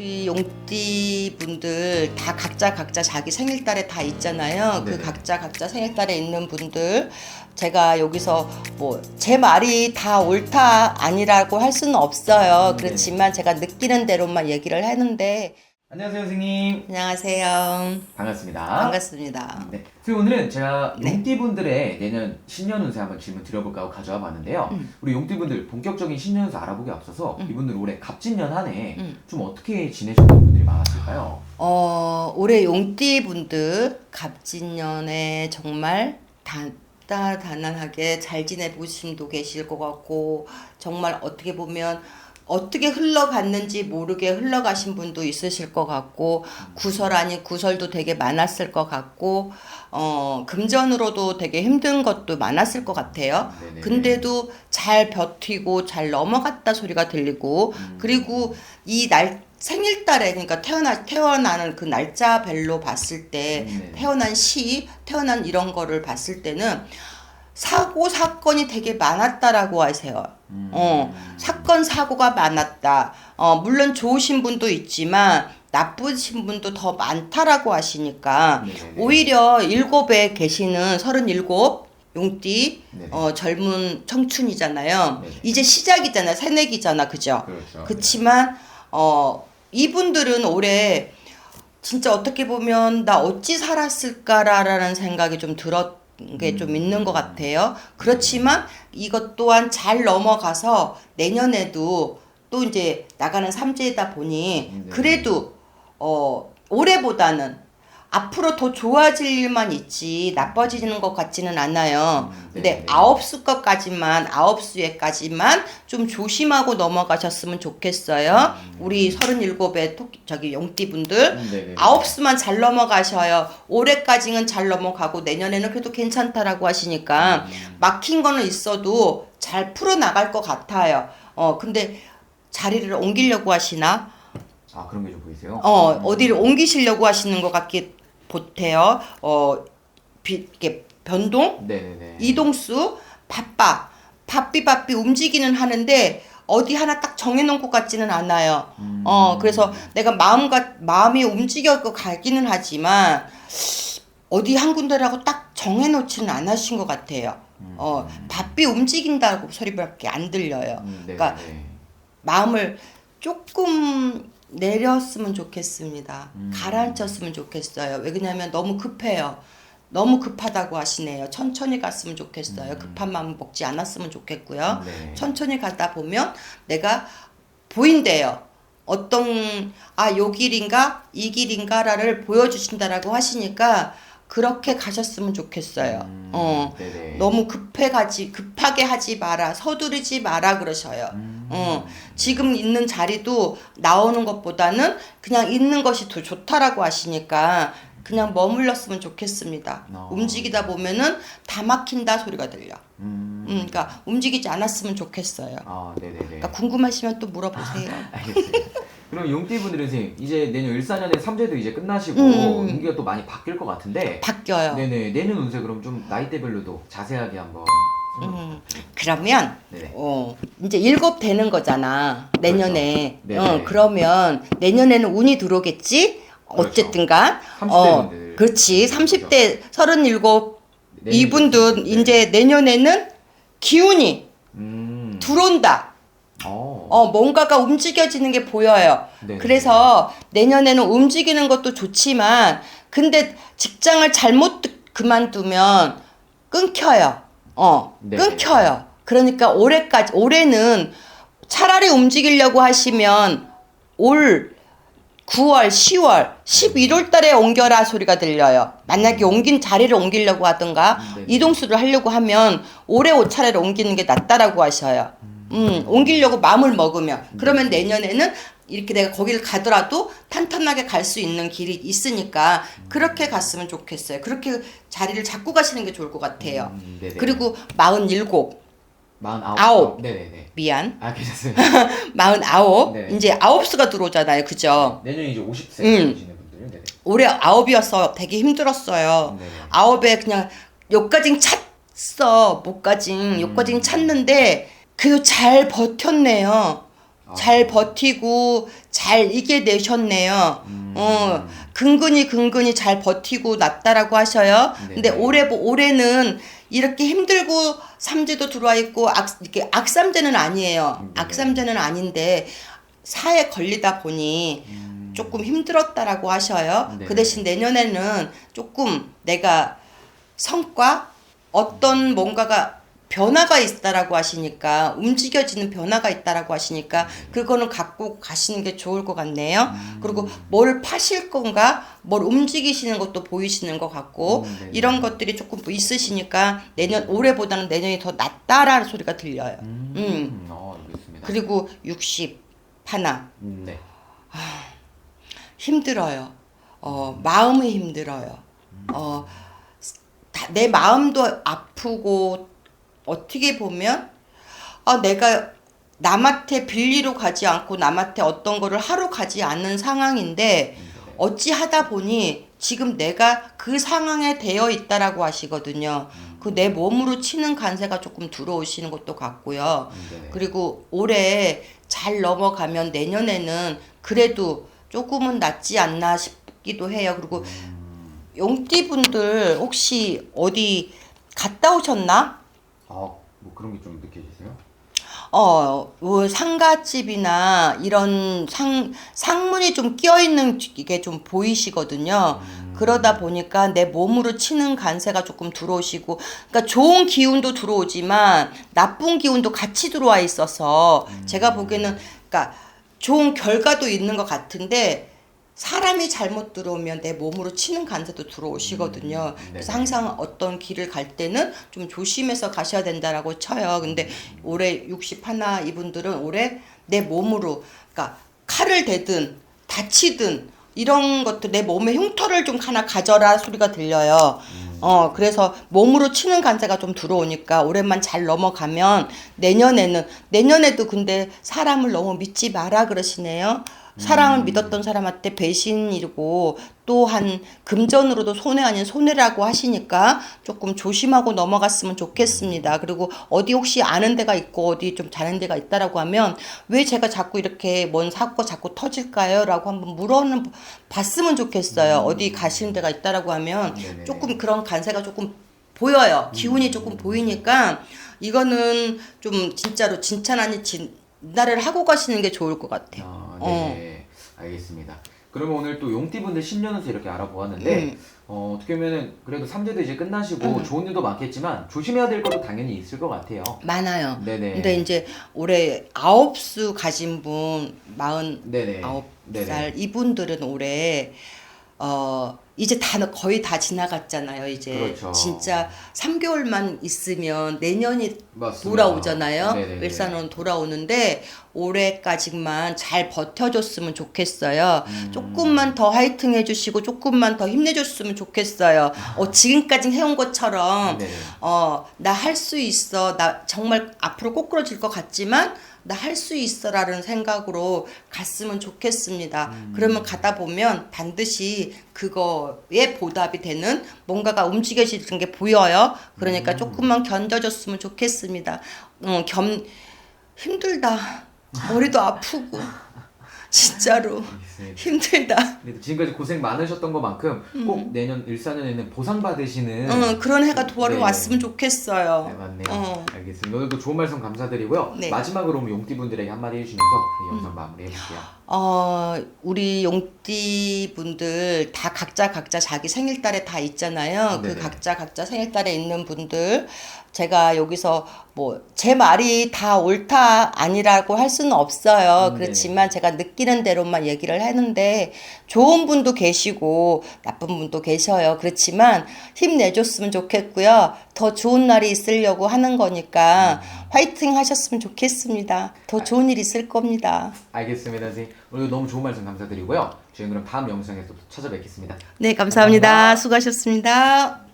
우리 용띠 분들 다 각자 각자 자기 생일달에 다 있잖아요. 그 네네. 각자 각자 생일달에 있는 분들 제가 여기서 뭐 제 말이 다 옳다 아니라고 할 수는 없어요. 음, 네. 그렇지만 제가 느끼는 대로만 얘기를 하는데 안녕하세요 선생님 안녕하세요. 반갑습니다 반갑습니다. 네. 선생님 오늘은 제가 네. 용띠분들의 내년 신년 운세 한번 질문 드려볼까 하고 가져와 봤는데요 음. 우리 용띠분들 본격적인 신년 운세 알아보기 앞서서 음. 이분들 올해 갑진년 한 해좀 음. 어떻게 지내셨던 분들이 많았을까요? 어, 올해 용띠 분들 갑진년에 정말 단 단단하게 잘 지내보신 분도 계실 것 같고 정말 어떻게 보면 어떻게 흘러갔는지 모르게 흘러가신 분도 있으실 것 같고 구설 아닌 구설도 되게 많았을 것 같고 어 금전으로도 되게 힘든 것도 많았을 것 같아요. 네네. 근데도 잘 버티고 잘 넘어갔다 소리가 들리고 음. 그리고 이 날 생일달에 그러니까 태어나 태어나는 그 날짜별로 봤을 때 음, 네네. 태어난 시 태어난 이런 거를 봤을 때는 사고 사건이 되게 많았다라고 하세요. 음. 어 사건 사고가 많았다. 어 물론 좋으신 분도 있지만 나쁘신 분도 더 많다라고 하시니까 네네네. 오히려 일곱에 계시는 서른일곱 용띠 네네. 어 젊은 청춘이잖아요. 네네. 이제 시작이잖아요. 새내기잖아. 그죠? 그렇죠 그치만 어 이분들은 올해 진짜 어떻게 보면 나 어찌 살았을까라는 생각이 좀 들었 게좀 음. 있는 것 같아요. 그렇지만 이것 또한 잘 넘어가서 내년에도 또 이제 나가는 삼재이다 보니 네. 그래도 어 올해보다는 앞으로 더 좋아질 일만 있지 나빠지는 것 같지는 않아요. 음, 근데 네네. 아홉 수까지만 아홉 수에까지만 좀 조심하고 넘어가셨으면 좋겠어요. 우리 서른일곱의 저기 용띠분들 음, 네네. 아홉 수만 잘 넘어가셔요. 올해까지는 잘 넘어가고 내년에는 그래도 괜찮다라고 하시니까 음. 막힌 거는 있어도 잘 풀어 나갈 것 같아요. 어 근데 자리를 옮기려고 하시나? 아 그런 게 좀 보이세요? 어 음. 어디를 옮기시려고 하시는 것 같게 보태요. 어 비, 이게 변동, 네네네 이동수 바빠 바삐 바삐 움직이는 하는데 어디 하나 딱 정해놓은 것 같지는 않아요. 음. 어 그래서 내가 마음과 마음이 움직여 가기는 하지만 어디 한 군데라고 딱 정해놓지는 않으신 것 같아요. 어 바삐 움직인다고 소리밖에 안 들려요. 음, 네네네. 그러니까 마음을 조금 내렸으면 좋겠습니다. 음. 가라앉혔으면 좋겠어요. 왜냐면 너무 급해요. 너무 급하다고 하시네요. 천천히 갔으면 좋겠어요. 음. 급한 마음 먹지 않았으면 좋겠고요. 네. 천천히 가다 보면 내가 보인대요. 어떤 아 요 길인가 이 길인가를 보여주신다라고 하시니까 그렇게 가셨으면 좋겠어요. 음, 어 네네. 너무 급해 가지 급하게 하지 마라 서두르지 마라 그러셔요. 음. 어 지금 있는 자리도 나오는 것보다는 그냥 있는 것이 더 좋다라고 하시니까 그냥 머물렀으면 좋겠습니다. 어. 움직이다 보면은 다 막힌다 소리가 들려. 음. 음, 그러니까 움직이지 않았으면 좋겠어요. 아 네네네 그러니까 궁금하시면 또 물어보세요. 알겠습니다. 그럼 용띠분들은 선생님 이제 내년 을사년에 삼재도 이제 끝나시고 음. 운기가 또 많이 바뀔 것 같은데 바뀌어요. 네네 내년 운세 그럼 좀 나이대별로도 자세하게 한번 음, 그러면 네네 어, 이제 일곱 되는 거잖아. 내년에. 그렇죠. 네네. 어, 그러면 내년에는 운이 들어오겠지? 그렇죠. 어쨌든가. 30대 어, 분들 그렇지. 30대, 37, 내년 이분도 네. 이제 내년에는 기운이 음. 들어온다. 어. 어, 뭔가가 움직여지는 게 보여요. 네네. 그래서 내년에는 움직이는 것도 좋지만, 근데 직장을 잘못 그만두면 끊겨요. 어, 네네. 끊겨요. 그러니까 올해까지, 올해는 차라리 움직이려고 하시면 올 9월, 10월, 11월 달에 옮겨라 소리가 들려요. 만약에 옮긴 자리를 옮기려고 하든가 음, 네네. 이동수를 하려고 하면 올해 옷차례를 옮기는 게 낫다라고 하셔요. 음, 옮기려고 마음을 먹으면 그러면 내년에는 이렇게 내가 거기를 가더라도 탄탄하게 갈 수 있는 길이 있으니까 그렇게 갔으면 좋겠어요. 그렇게 자리를 잡고 가시는 게 좋을 것 같아요. 음, 네네. 그리고 47 마흔아홉 아홉. 네네네 미안. 아 괜찮습니다 49 네. 이제 아홉 수가 들어오잖아요. 그죠? 내년 이제 50세 음. 되시는 분들 네네 올해 아홉이어서 되게 힘들었어요. 네네 아홉에 그냥 요까진 찼어. 목까진 요까진 찼는데 그래도 잘 버텼네요. 잘 버티고 잘 이겨내셨네요. 음. 어, 근근히 근근히 잘 버티고 났다라고 하셔요. 근데 네네. 올해 올해는 이렇게 힘들고 삼재도 들어와 있고 악 이렇게 악삼재는 아니에요. 네네. 악삼재는 아닌데 사에 걸리다 보니 조금 힘들었다라고 하셔요. 음. 네네. 그 대신 내년에는 조금 내가 성과 어떤 뭔가가 변화가 있다라고 하시니까 움직여지는 변화가 있다라고 하시니까 그거는 갖고 가시는 게 좋을 것 같네요. 음. 그리고 뭘 파실 건가, 뭘 움직이시는 것도 보이시는 것 같고 음, 네네. 이런 것들이 조금 있으시니까 내년 올해보다는 내년이 더 낫다라는 소리가 들려요. 음. 음. 어, 알겠습니다. 그리고 60 하나 음, 네. 힘들어요. 어, 마음이 힘들어요. 어, 다- 내 마음도 아프고 어떻게 보면 아, 내가 남한테 빌리러 가지 않고 남한테 어떤 거를 하러 가지 않는 상황인데 어찌 하다 보니 지금 내가 그 상황에 되어 있다라고 하시거든요. 그 내 몸으로 치는 간세가 조금 들어오시는 것도 같고요. 음, 네네. 그리고 올해 잘 넘어가면 내년에는 그래도 조금은 낫지 않나 싶기도 해요. 그리고 용띠 분들 혹시 어디 갔다 오셨나? 아, 뭐 그런 게 좀 느껴지세요? 어, 뭐 상가집이나 이런 상 상문이 좀 끼어 있는 게 좀 보이시거든요. 그러다 보니까 내 몸으로 치는 간세가 조금 들어오시고, 그러니까 좋은 기운도 들어오지만 나쁜 기운도 같이 들어와 있어서 제가 보기에는 그러니까 좋은 결과도 있는 것 같은데 사람이 잘못 들어오면 내 몸으로 치는 간세도 들어오시거든요. 음, 그래서 네네. 항상 어떤 길을 갈 때는 좀 조심해서 가셔야 된다라고 쳐요. 근데 올해 60 하나 이분들은 올해 내 몸으로 그러니까 칼을 대든 다치든 이런 것들 내 몸에 흉터를 좀 하나 가져라 소리가 들려요. 어 그래서 몸으로 치는 간세가 좀 들어오니까 올해만 잘 넘어가면 내년에는 내년에도 근데 사람을 너무 믿지 마라 그러시네요. 사랑을 믿었던 사람한테 배신이고 또한 금전으로도 손해 아닌 손해라고 하시니까 조금 조심하고 넘어갔으면 좋겠습니다. 그리고 어디 혹시 아는 데가 있고 어디 좀 자는 데가 있다라고 하면 왜 제가 자꾸 이렇게 뭔 사고가 자꾸 터질까요? 라고 한번 물어는 봤으면 좋겠어요. 어디 가시는 데가 있다라고 하면. 조금 그런 간세가 조금 보여요. 기운이 조금 보이니까 이거는 좀 진짜로 진짜 아닌 진단을 하고 가시는 게 좋을 것 같아요. 아, 어. 네. 알겠습니다. 그러면 오늘 또 용띠분들 10년에서 이렇게 알아보았는데 음. 어, 어떻게 보면은 그래도 3제도 이제 끝나시고 좋은 일도 많겠지만 조심해야 될 것도 당연히 있을 것 같아요. 많아요. 네네. 근데 이제 올해 아홉 수 가진 분 마흔 네네. 아홉 네네. 살 이분들은 올해 어 이제 다 거의 다 지나갔잖아요. 이제 그렇죠. 진짜 3개월만 있으면 내년이 맞습니다. 돌아오잖아요. 네네네. 일산은 돌아오는데 올해까지만 잘 버텨줬으면 좋겠어요. 음. 조금만 더 화이팅 해주시고 조금만 더 힘내줬으면 좋겠어요. 어, 지금까지 해온 것처럼. 어, 나 할 수 있어. 나 정말 앞으로 꼬꾸러질 것 같지만 나할수 있어라는 생각으로 갔으면 좋겠습니다. 그러면 가다 보면 반드시 그거 에 보답이 되는 뭔가가 움직여지는 게 보여요. 그러니까 조금만 견뎌줬으면 좋겠습니다. 어, 겸 힘들다. 머리도 아프고 진짜로. 힘들다. 그래도 지금까지 고생 많으셨던 것만큼 꼭 내년 일사년에는 보상 받으시는 음. 어, 그런 해가 돌아왔으면 네. 좋겠어요. 네 맞네요. 어. 알겠습니다. 오늘도 좋은 말씀 감사드리고요. 네. 마지막으로 용띠분들에게 한마디 해주시면서 이 영상 마무리해볼게요. 어, 우리 용띠 분들 다 각자 각자 자기 생일달에 다 있잖아요. 네네. 그 각자 각자 생일달에 있는 분들 제가 여기서 뭐 제 말이 다 옳다 아니라고 할 수는 없어요. 음, 그렇지만 제가 느끼는 대로만 얘기를 하는데 좋은 분도 계시고 나쁜 분도 계셔요. 그렇지만 힘내줬으면 좋겠고요. 더 좋은 날이 있으려고 하는 거니까 화이팅 하셨으면 좋겠습니다. 더 좋은 일 있을 겁니다. 알겠습니다, 선생님. 오늘도 너무 좋은 말씀 감사드리고요. 저희는 그럼 다음 영상에서 또 찾아뵙겠습니다. 네, 감사합니다. 감사합니다. 수고하셨습니다.